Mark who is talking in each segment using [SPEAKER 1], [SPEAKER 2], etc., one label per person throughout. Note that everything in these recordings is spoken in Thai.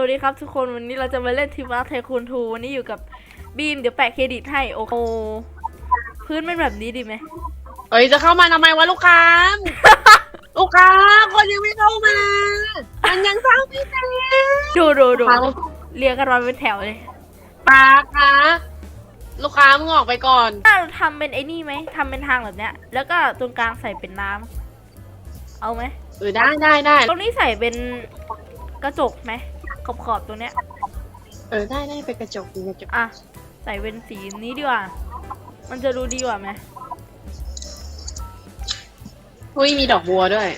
[SPEAKER 1] วัสดีครับทุกคนวันนี้เราจะมาเล่นทีมอาร์ไทคูนทูวันนี้อยู่กับบีมเดี๋ยวแปะเครดิตให้โอ้โหพื้นเป็นแบบนี้ดีไหม
[SPEAKER 2] เอ้ยจะเข้ามาทำไมวะลูกค้า ลูกค้าคนยังไม่เข้ามา มันยังสร้างไม่เสร็จ
[SPEAKER 1] ดูดูดู
[SPEAKER 2] ครับ
[SPEAKER 1] เรียงกันมาเป็นแถวเลย
[SPEAKER 2] ป้าคะลูกค้ามึงออกไปก่อน
[SPEAKER 1] ถ้าเราทำเป็นไอ้นี่ไหมทำเป็นทางแบบเนี้ย แล้วก็ตรงกลางใส่เป็นน้ำเอาไหม
[SPEAKER 2] เออได้ได้ได้
[SPEAKER 1] ตรงนี้ใส่เป็นกระจกไหม ขอบขอบๆตรงเนี้ย
[SPEAKER 2] เออได้ได้ไปกระจกเป็นกระจก
[SPEAKER 1] อะ ใส่เป็นสีนี้ดีกว่า มันจะดูดีกว่าไหม
[SPEAKER 2] อุ้ยมีดอกบัวด้วย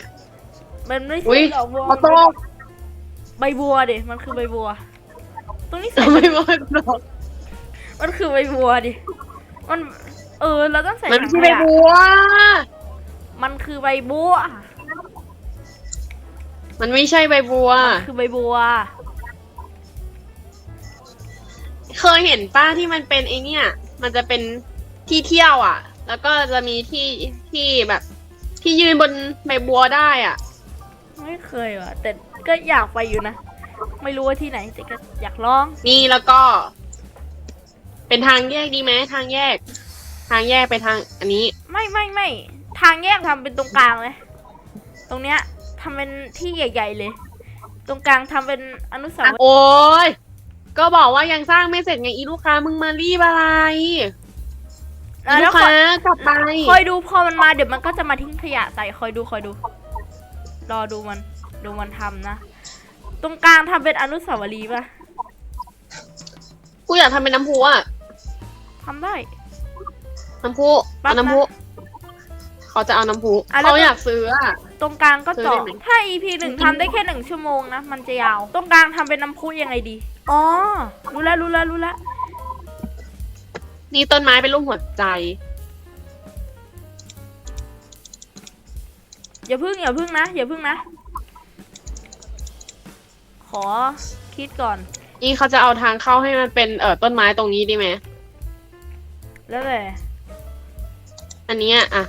[SPEAKER 1] มันไม่
[SPEAKER 2] อุ้
[SPEAKER 1] ใช่
[SPEAKER 2] ย
[SPEAKER 1] ดอกบัว
[SPEAKER 2] ขอโทษ
[SPEAKER 1] ใบบัวดิ มันคือใบบัว ตรงนี้ใส่
[SPEAKER 2] ไม่ว่าดอก
[SPEAKER 1] มันคือใบบัวดิ มัน เออ เราต้องใส่
[SPEAKER 2] มันไม่ใช่
[SPEAKER 1] ถัง
[SPEAKER 2] ใบ
[SPEAKER 1] ขยะ
[SPEAKER 2] บัว
[SPEAKER 1] มันคือใบบัว
[SPEAKER 2] มันไม่ใช่ใบบัว
[SPEAKER 1] มันคือใบบัว
[SPEAKER 2] เคยเห็นป้าที่มันเป็นไอเนี่ย มันจะเป็นที่เที่ยวอะ แล้วก็จะมีที่ที่แบบ ที่ยืนบนใบบัวได้อะ
[SPEAKER 1] ไม่เคยว่ะ แต่ก็อยากไปอยู่นะ ไม่รู้ว่าที่ไหนแต่ก็อยากลอง
[SPEAKER 2] นี่แล้วก็ เป็นทางแยกดีไหมทางแยก ทางแยกไปทางอันนี้
[SPEAKER 1] ไม่ไม่ไม่ ทางแยกทำเป็นตรงกลางเลย ตรงเนี้ยทำเป็นที่ใหญ่ ๆ เลย ตรงกลางทำเป็นอนุสาวรีย์
[SPEAKER 2] โอ้ย ก็บอกว่ายังสร้างไม่เสร็จไงอีลูกค้ามึงมารีบอะไรอี
[SPEAKER 1] อะ
[SPEAKER 2] ลู
[SPEAKER 1] แล้ว
[SPEAKER 2] ก
[SPEAKER 1] คอ
[SPEAKER 2] ค้ายกลับไป
[SPEAKER 1] คอยดูพอมันมาเดี๋ยวมันก็จะมาทิ้งขยะใส่คอยดูคอยดู รอดูมันดูมันทำนะ ตรงกลางทำเป็นอนุสาวรีย์ป่ะ
[SPEAKER 2] กูอยากทำเป็นน้ำพุอะ
[SPEAKER 1] ทำได้
[SPEAKER 2] น้ำพุ
[SPEAKER 1] ปั๊บ
[SPEAKER 2] เอาน้ำพุเขาจะเอาน้ำพุ
[SPEAKER 1] อะแล้ว
[SPEAKER 2] เขา
[SPEAKER 1] ก็
[SPEAKER 2] อยากซื้ออะ
[SPEAKER 1] ตรงกลางก็
[SPEAKER 2] ซื้อ
[SPEAKER 1] เจาะ
[SPEAKER 2] ได้ไหม
[SPEAKER 1] ถ้า EP หนึ่งทำได้แค่หนึ่งชั่วโมงนะ มันจะยาว ตรงกลางทำเป็นน้ำพุยังไงดี อ๋อ รู้แล้วรู้แล้วรู้แล้ว
[SPEAKER 2] นี่ต้นไม้เป็นรูปหัวใจ
[SPEAKER 1] อย่าพึ่งอย่าพึ่งนะอย่าพึ่งนะ ขอคิดก่อน
[SPEAKER 2] นี่เขาจะเอาทางเข้าให้มันเป็นเอ่อต้นไม้ตรงนี้ดีไหม
[SPEAKER 1] แล้วแต่
[SPEAKER 2] อันเนี้ยอะ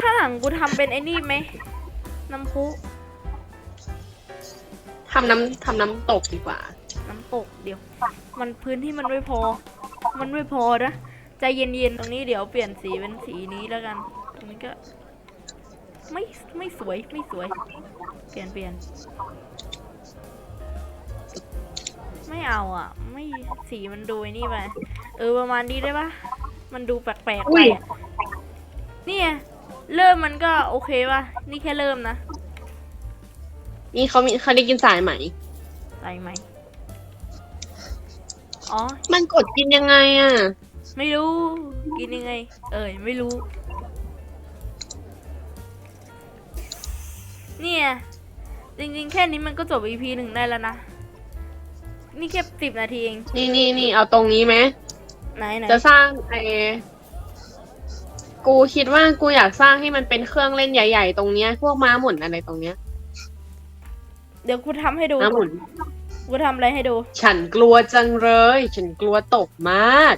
[SPEAKER 1] ถ้าหลังกูทำเป็นไอ้นี่ไหมน้ำพุ
[SPEAKER 2] ทำน้ำทำน้ำตกดีกว่า
[SPEAKER 1] น้ำตกเดี๋ยว มันพื้นที่มันไม่พอ มันไม่พอนะใจเย็นๆตรงนี้เดี๋ยวเปลี่ยนสีเป็นสีนี้แล้วกัน ตรงนี้ก็ ไม่ไม่สวยไม่สวย เปลี่ยนเปลี่ยน ไม่เอาอะ ไม่สีมันดูไอ้นี่ไปเออประมาณนี้ได้ปะมันดูแปลกๆไป
[SPEAKER 2] อุ้ย
[SPEAKER 1] อะเนี่ยเริ่มมันก็โอเคป่ะนี่แค่เริ่มนะ
[SPEAKER 2] นี่เขามีเขาได้กินสายไหม
[SPEAKER 1] ใส่ไหม อ๋อ
[SPEAKER 2] มันกดกินยังไงอะ
[SPEAKER 1] ไม่รู้ กินยังไง เอ่ยไม่รู้ เนี่ย จริงๆ แค่นี้มันก็จบ EP หนึ่งได้แล้วนะ นี่แค่สิบนาทีเอง
[SPEAKER 2] นี่นี่นี่เอาตรงนี้ไหม
[SPEAKER 1] ไหนไหน
[SPEAKER 2] จะสร้างไอกูคิดว่ากูอยากสร้างให้มันเป็นเครื่องเล่นใหญ่ ๆ ตรงเนี้ย พวกม้าหมุนอะไรตรงเนี้ย
[SPEAKER 1] เดี๋ยวกูทำให้ดู
[SPEAKER 2] ม้าหมุน
[SPEAKER 1] กูทำอะไรให้ดู
[SPEAKER 2] ฉันกลัวจังเลย ฉันกลัวตกมาก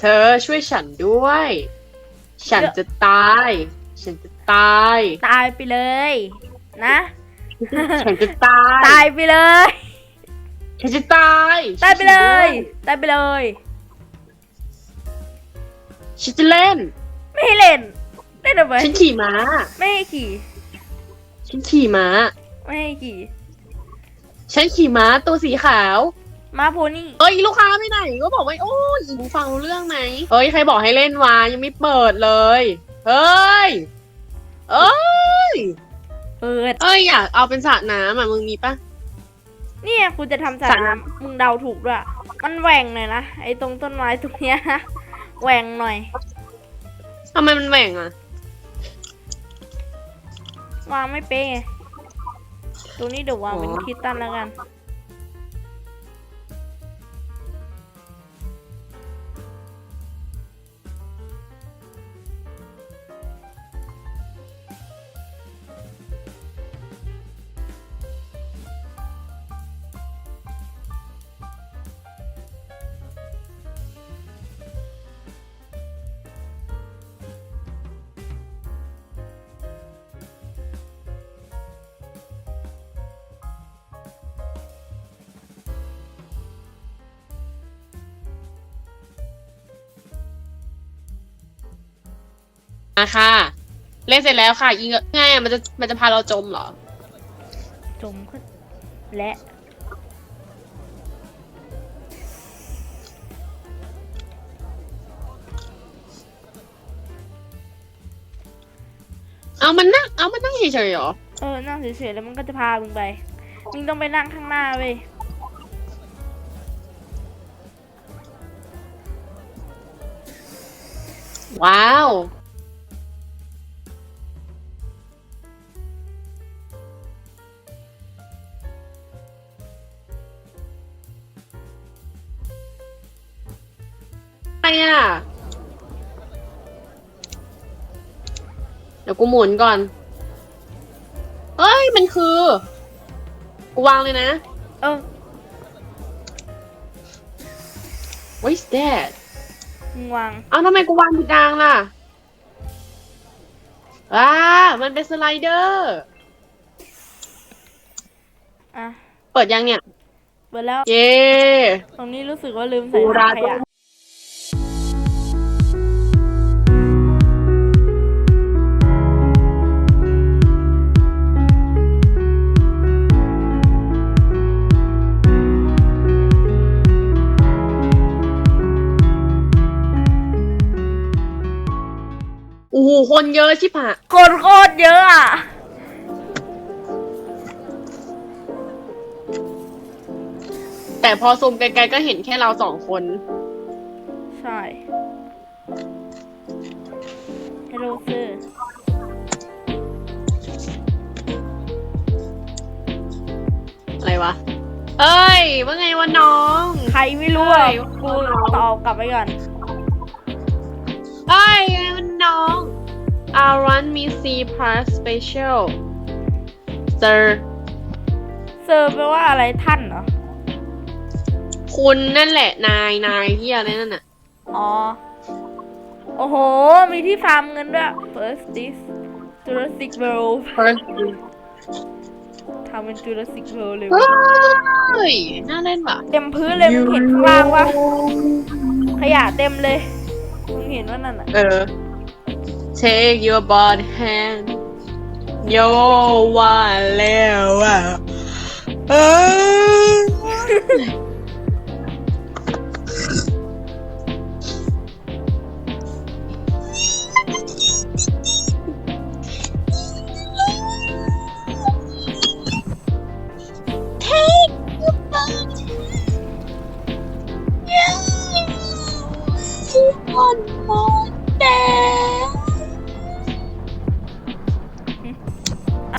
[SPEAKER 2] เธอช่วยฉันด้วย ฉันจะตาย ฉันจะตาย
[SPEAKER 1] ตายไปเลย นะ
[SPEAKER 2] ฉันจะตาย
[SPEAKER 1] ตายไปเลย
[SPEAKER 2] ฉันจะตาย
[SPEAKER 1] ตายไปเลย ตายไปเลย
[SPEAKER 2] ฉันจะเล่น
[SPEAKER 1] ไม่ให้เล่น เล่นทำไม
[SPEAKER 2] ฉันขี่ม้า
[SPEAKER 1] ไม่ให้ขี่
[SPEAKER 2] ฉันขี่ม้า
[SPEAKER 1] ไม่ให้ขี่
[SPEAKER 2] ฉันขี่ม้าตัวสีขาว
[SPEAKER 1] มาโพนี่
[SPEAKER 2] เอ้ยลูกค้าไปไหนก็บอกว่าโอ้ยมึงฟังรู้เรื่องไหมเอ้ยใครบอกให้เล่นวะยังไม่เปิดเลย เฮ้ย เอ้ย
[SPEAKER 1] เปิด
[SPEAKER 2] เอ้ยอยากเอาเป็นสระน้ำอะมึงมีปะ
[SPEAKER 1] เนี่ยกูจะทำสระ
[SPEAKER 2] สระน้
[SPEAKER 1] น้ำมึงเดาถูกด้วย มันแหว่งหน่อยนะไอ้ตรงต้นไม้ตรงเนี้ยแหว่งหน่อย
[SPEAKER 2] ทำไมมันแหว่งอะ
[SPEAKER 1] วางไม่เป๊ะไง ตรงนี้เดี๋ยววางเป็นคิดตันแล้วกัน
[SPEAKER 2] อะค่ะ เล่นเสร็จแล้วค่ะ ยิงง่ายอะมันจะมันจะพาเราจมเหรอ
[SPEAKER 1] จมขึ้นและ
[SPEAKER 2] เอามันนั่งเอามันนั่งเฉยๆเหรอ
[SPEAKER 1] เออ นั่งเฉยๆแล้วมันก็จะพามึงไป มึงต้องไปนั่งข้างหน้าเว้ย
[SPEAKER 2] ว้าว ดี๋ยวกูหมุนก่อน เฮ้ย มันคือ กูวางเลยนะ
[SPEAKER 1] เออ
[SPEAKER 2] What is that
[SPEAKER 1] มึงวาง
[SPEAKER 2] เอาทำไมกูวางผิดทางล่ะอ่ามันเป็นสไลเดอร์
[SPEAKER 1] อะ
[SPEAKER 2] เปิดยังเนี่ย
[SPEAKER 1] เปิดแล้ว
[SPEAKER 2] เย้
[SPEAKER 1] ตรงนี้รู้สึกว่าลืมใส่
[SPEAKER 2] โบ
[SPEAKER 1] ถั
[SPEAKER 2] รางณ
[SPEAKER 1] ขยะ
[SPEAKER 2] โอ้โหคนเยอะชิบหาย
[SPEAKER 1] คนโคตรเยอะอะ
[SPEAKER 2] แต่พอซูมไกลๆก็เห็นแค่เราสองคน
[SPEAKER 1] ใช่ Hello sir
[SPEAKER 2] อะไรวะ เอ้ย ว่าไงวะน้อง
[SPEAKER 1] ใครไม่รู้อะ
[SPEAKER 2] เฮ้ย
[SPEAKER 1] กูตอบกลับไปก่อน
[SPEAKER 2] เอ้ยไงวะน้อง I want me C plus special sir
[SPEAKER 1] เซอร์แปลว่าอะไรท่านเหรอ
[SPEAKER 2] คุณนั่นแหละนายนายเฮียอะไรนั่นน่ะ
[SPEAKER 1] อ๋อ โอ้โห มีที่ฟาร์มเงินด้วย First this Jurassic World
[SPEAKER 2] first
[SPEAKER 1] ทำเป็น Jurassic World เลย
[SPEAKER 2] เฮ้
[SPEAKER 1] วะ
[SPEAKER 2] ยน่าเล่นว่ะ
[SPEAKER 1] เต็มพื้นเลยมึงเห็นข้างล่างวะขยะเต็มเลยมึงเห็นว่านั่นอะ
[SPEAKER 2] เออ take your body hand โยว่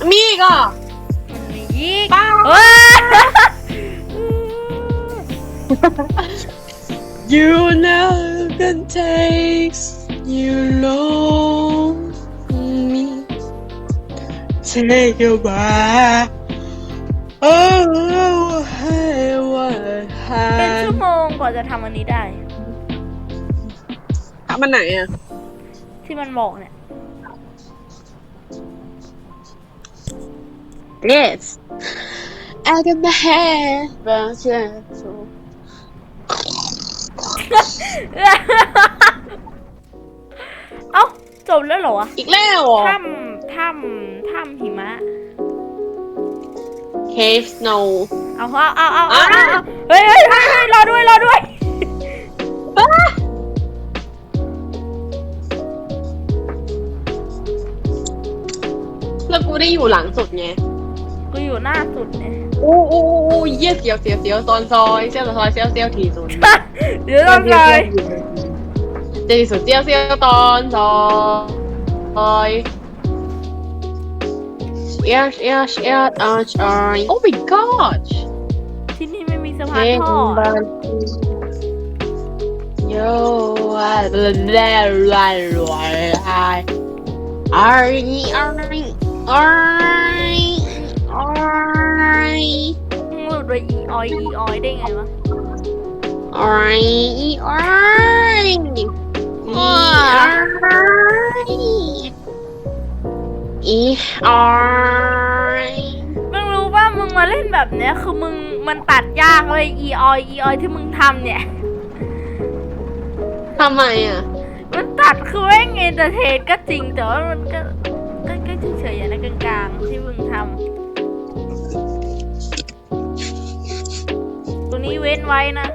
[SPEAKER 2] มีอีก็
[SPEAKER 1] มันมียีก
[SPEAKER 2] ป้า
[SPEAKER 1] เฮ้ย
[SPEAKER 2] You know can takes you long me take you back Oh hey what
[SPEAKER 1] เป็นชั่ว
[SPEAKER 2] happened
[SPEAKER 1] โมงกว่าจะทำอันนี้ได้
[SPEAKER 2] ทำมันไหนอะ
[SPEAKER 1] ที่มันบอกเนี่ย
[SPEAKER 2] Yes I got my hair but so
[SPEAKER 1] เอ้าจบแล้วเหรอวะ
[SPEAKER 2] อีกแล้วเหรอ
[SPEAKER 1] ถ้ำถ้ำถ้ำหิมะ
[SPEAKER 2] Cave snow
[SPEAKER 1] เอาเอาเอาเอาเอาเอาเอาเฮ้ยเฮ้ยเฮ้ยเฮ้ยรอด้วยรอด้วย
[SPEAKER 2] แล้วกูได้อยู่หลังสุดไง
[SPEAKER 1] กูอยู่หน้าสุดเนี่ย
[SPEAKER 2] อู้อู้อู้อู้เยี่ยเสียวเสียวเสียวซอนซอยเสียวซอยเสียวเสียวทีสุด
[SPEAKER 1] เดี๋ยวต้องเลย
[SPEAKER 2] ทีสุดเสียวเสียวตอนซอยเอียชเอียชเอียชอ่าชอ่า Oh my god
[SPEAKER 1] ที่นี่ไม่มีสะพาน
[SPEAKER 2] เพลง
[SPEAKER 1] ท่อ
[SPEAKER 2] บันโย่อะบลาบลาบลาบลาอาร์อีอาร์อีอาร์
[SPEAKER 1] ดไปอีออยอีออยได้ไงวะ
[SPEAKER 2] Oi, oi, oi, oi.
[SPEAKER 1] มึงรู้ป่ะมึงมาเล่นแบบเนี้ยคือมึงมันตัดยากเลยอีออยอีออยที่มึงทำเนี่ย
[SPEAKER 2] ทำไมอะ
[SPEAKER 1] มันมันตัดคือแม่งเอนเตอร์เทนก็จริงแต่ว่ามันก็ก็ก็เฉยๆอย่างนั้นกลางๆที่มึงทำ นี้เว้นไว้นะ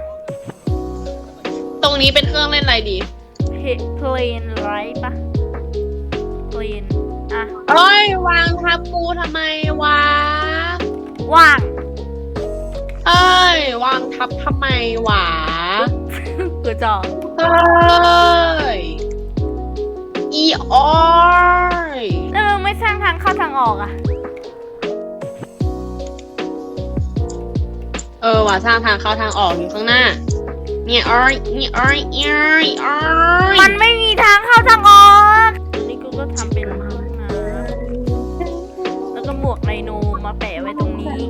[SPEAKER 2] ตรงนี้เป็นเครื่องเล่นอะไรดี
[SPEAKER 1] เพลนไรปะเพลนอะ
[SPEAKER 2] เอ้ยวางทับกูทำไมวะ
[SPEAKER 1] ว่าง
[SPEAKER 2] เอ้ยวางทับทำไมวะ
[SPEAKER 1] กูจอง
[SPEAKER 2] เอ้ยอีออย
[SPEAKER 1] แล้วมึงไม่สร้างทางเข้าทางออกอะ
[SPEAKER 2] เออว่ะสร้างทางเข้าทางออกอยู่ข้างหน้า เนี่ยออยเนี่ยออยเอ้ยออย
[SPEAKER 1] มันไม่มีทางเข้าทางออกอันนี้กูก็ทำเป็นห้องน้ำแล้วก็หมวกไนโนมาแปะไว้ตรงนี้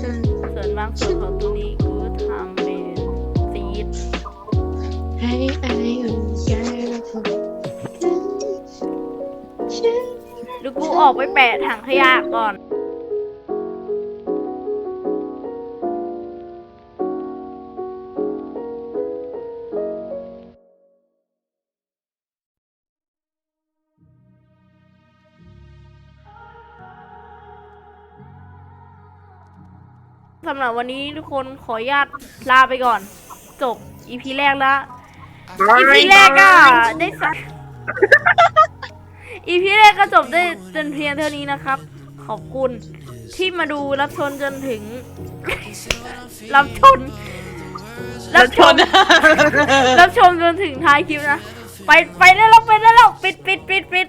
[SPEAKER 1] ส่วนบางส่วนของตัวนี้กูก็ทำเป็นซีด
[SPEAKER 2] ให้ไอ้อุ่นแก้ว
[SPEAKER 1] หรือกูออกไปแปะถังขยะก่อน สำหรับวันนี้ทุกคนขออนุญาตลาไปก่อน จบ EP แรกแล้ว EP แรกก็ได้สัก EP แรกก็จบได้จนเพียงเท่านี้นะครับ ขอบคุณที่มาดูรับชมจนถึง รับชมรับชมรับชมจนถึงท้ายคลิปนะ ไปไปได้แล้วไปได้แล้วปิดปิดปิดปิด